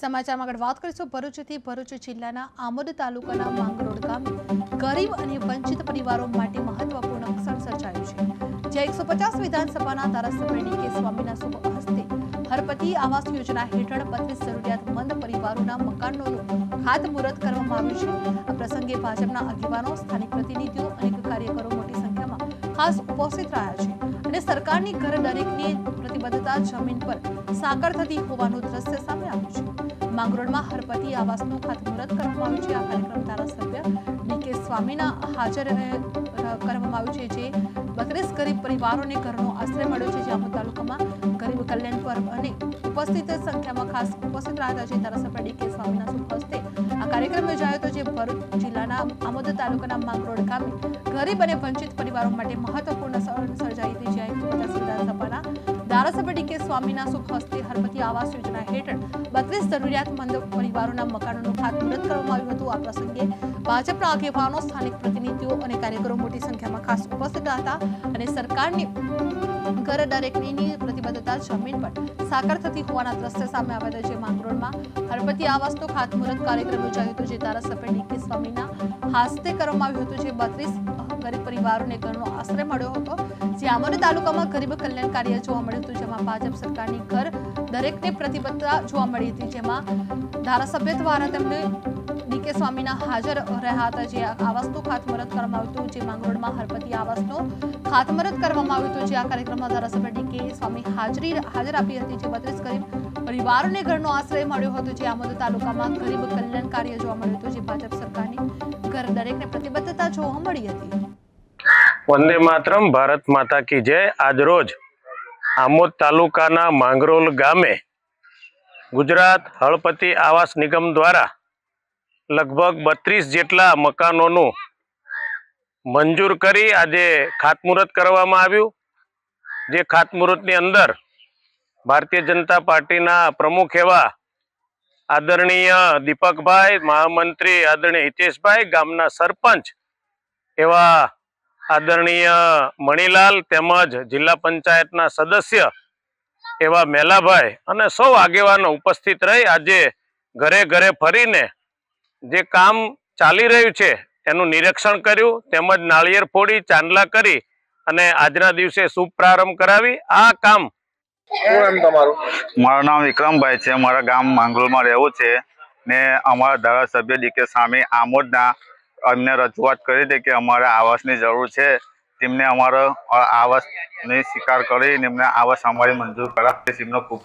સમાચારમાં આગળ વાત કરીશું. ભરૂચથી ભરૂચ જિલ્લાના આમોદ તાલુકાના માંગરોળ ગામે ગરીબ અને વંચિત પરિવારો માટે મહત્વપૂર્ણ ક્ષણ સર્જાયું છે. જ્યાં એકસો વિધાનસભાના ધારાસભ્ય ડીકે સ્વામીના શુભ હસ્તે હરપતિ આવાસ યોજના હેઠળ બત્રીસ જરૂરિયાતમંદ પરિવારોના મકાનોનું ખાતમુહૂર્ત કરવામાં આવ્યું છે. આ પ્રસંગે ભાજપના આગેવાનો, સ્થાનિક પ્રતિનિધિઓ અને કાર્યકરો મોટી સંખ્યામાં ખાસ ઉપસ્થિત રહ્યા છે અને સરકારની ઘર દરેકની પ્રતિબદ્ધતા જમીન પર સાકર થતી હોવાનું દ્રશ્ય સામે આવ્યું છે. માંગરોળમાં હરપતિ આવાસનું ખાતમુહૂર્ત કરવામાં આવ્યું છે. આ કાર્યક્રમ ધારાસભ્ય ડીકે સ્વામીના હાજર કરવામાં આવ્યું છે, જે બત્રીસ ગરીબ પરિવારોને ઘરનો આશ્રય મળ્યો છે. જે તાલુકામાં ગરીબ કલ્યાણ પર્વ અને ઉપસ્થિત સંખ્યામાં ખાસ ઉપસ્થિત રહ્યા હતા. ધારાસભ્ય ડીકે સ્વામીના શુભ આ કાર્યક્રમ યોજાયો હતો, જે ભરૂચ જિલ્લાના આમોદ તાલુકાના માંગરોળ ગામે ગરીબ અને વંચિત પરિવારો માટે મહત્વપૂર્ણ સર્જાઈ હતી. જ્યાં ધારાસભ્ય ડીકે સ્વામીના સુખ હસ્તે હરપતિ આવાસ યોજના હેઠળ બત્રીસ જરૂરિયાતમંદ પરિવારોના મકાનોનું ખાતમુહૂર્ત કરવામાં આવ્યું હતું. આ પ્રસંગે ભાજપના આગેવાનો, સ્થાનિક પ્રતિનિધિઓ અને કાર્યકરો મોટી સંખ્યામાં ખાસ ઉપસ્થિત હતા અને સરકારની ઘર દરેકની પ્રતિબદ્ધતા જમીન પર સાકાર થતી હોવાના દ્રશ્ય સામે આવ્યા જે માંગરોળમાં હરપતિ આવાસનો ખાતમુહૂર્ત કાર્યક્રમ યોજાયો હતો, જે ધારાસભ્ય ડીકે સ્વામીના હાસ્તે કરવામાં આવ્યું હતું. જે બત્રીસ ગરીબ પરિવારોને ઘરનો આશ્રય મળ્યો આમોદ તાલુકામાં ગરીબ કલ્યાણ જોવા મળ્યું હતું, જેમાં ભાજપ સરકારની ઘર દરેકને પ્રતિબદ્ધતા જોવા મળી હતી, જેમાં ધારાસભ્ય દ્વારા તેમને ડીકે સ્વામીના હાજર રહ્યા હતા, જે આવાસનું ખાતમુહૂર્ત કરવામાં આવ્યું હતું, જે માંગરોળમાં હરપતિ આવાસનું ખાતમુહૂર્ત કરવામાં આવ્યું હતું, જે આ કાર્યક્રમમાં ધારાસભ્ય ડીકે સ્વામી હાજરી હાજર આપી હતી, જે બત્રીસ ગરીબ પરિવારોને ઘરનો આશ્રય મળ્યો હતો, જે આમોદ તાલુકામાં ગરીબ કલ્યાણ કાર્ય જોવા મળ્યું હતું, જે ભાજપ સરકારની ઘર દરેકને પ્રતિબદ્ધતા જોવા મળી હતી. વંદે માતરમ, ભારત માતા કી જય. આજરોજ આમોદ તાલુકાના માંગરોલ ગામે ગુજરાત હળપતિ આવાસ નિગમ દ્વારા લગભગ બત્રીસ જેટલા મકાનોનું મંજૂર કરી આજે ખાતમુહૂર્ત કરવામાં આવ્યું. જે ખાતમુહૂર્તની અંદર ભારતીય જનતા પાર્ટીના પ્રમુખ એવા આદરણીય દીપકભાઈ, મહામંત્રી આદરણીય હિતેશભાઈ, ગામના સરપંચ એવા આદરણીય મણિલાલ તેમજ જિલ્લા પંચાયતના સદસ્ય એવા મેલાભાઈ અને સૌ આગેવાનો ઉપસ્થિત રહી આજે ઘરે ઘરે ફરીને જે કામ ચાલી રહ્યું છે એનું નિરીક્ષણ કર્યું, તેમજ નાળિયેર ફોડી, ચાંદલા કરી અને આજના દિવસે શુભ પ્રારંભ કરાવી. આ કામ મારું નામ વિક્રમભાઈ છે. મારા ગામ માંગરોળમાં રહેવું છે ને અમારા ધારાસભ્ય ડીકે સ્વામી આમોદના અમને રજૂઆત કરી હતી કે અમારે આવાસની જરૂર છે. તેમને અમારો આવાસની સ્વીકાર કરી એમને આવાસ અમારી મંજૂર કરાવી. તેમનો ખૂબ